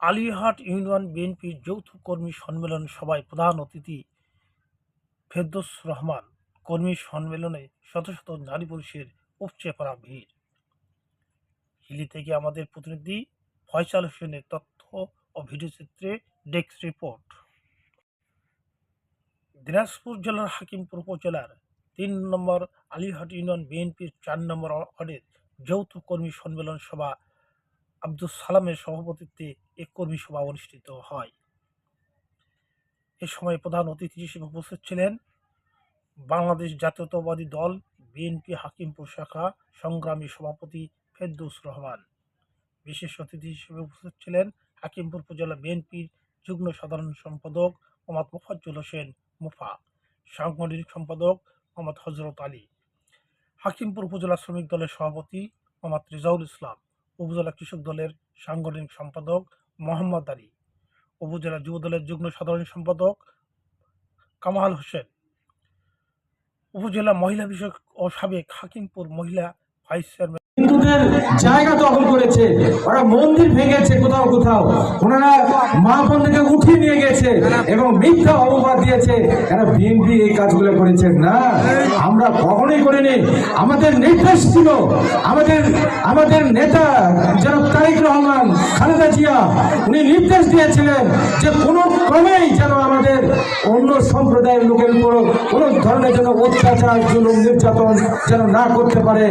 Alihat union বিএনপির যৌথ কর্মী সম্মেলন সভায় প্রধান অতিথি ফেরদৌস রহমান। কর্মী সম্মেলনে শত শত নারী পুরুষের উপচে পড়া ভিড়। হিলি থেকে আমাদের প্রতিনিধি ফয়সাল হোসেনের তথ্য ও ভিডিওচিত্রে ডেস্ক রিপোর্ট। দিনাজপুর জেলার হাকিমপুর উপজেলার তিন নম্বর আলিহাট ইউনিয়ন বিএনপির চার নম্বর ওয়ার্ডের যৌথ কর্মী সম্মেলন সভা আব্দুল সালামের সভাপতিত্বে এক কর্মী সভা অনুষ্ঠিত হয়। এ সময় প্রধান অতিথি হিসেবে উপস্থিত ছিলেন বাংলাদেশ জাতীয়তাবাদী দল, বিএনপি হাকিমপুর শাখা, সংগ্রামী সভাপতি ফেরদৌস রহমান। বিশেষ অতিথি হিসেবে উপস্থিত ছিলেন হাকিমপুর উপজেলা বিএনপির যুগ্ম সাধারণ সম্পাদক মোহাম্মদ মোফাজ্জল হোসেন মুফা, সাংগঠনিক সম্পাদক মোহাম্মদ হজরত আলী, হাকিমপুর উপজেলা শ্রমিক দলের সভাপতি মোহাম্মদ রেজাউল ইসলাম উপজেলা কৃষক দলের সাংগঠনিক সম্পাদক মোহাম্মদ আলী, উপজেলা যুব দলের যুগ্ম সাধারণ সম্পাদক কামাল হোসেন, উপজেলা মহিলা বিষয়ক ও সাবেক হাকিমপুর মহিলা ভাইস চেয়ারম্যান হিন্দুদের জায়গা দখল করেছে, ওরা মন্দির ভেঙেছে কোথাও কোথাও। ওনারা মা বোনদেরকে উঠিয়ে নিয়ে গেছে এবং মিথ্যা অপবাদ দিয়েছে। এরা বিএনপি এই কাজগুলো করেছে না। আমরা কখনোই করিনি। আমাদের নির্দেশ ছিল, আমাদের আমাদের নেতা জনাব তারেক রহমান, খালেদা জিয়া, উনি নির্দেশ দিয়েছিলেন যে কোনো ক্রমেই যেন আমাদের অন্য সম্প্রদায়ের লোকের উপর কোনো ধরনের যেন অত্যাচার, জুলুম, নির্যাতন যেন না করতে পারে।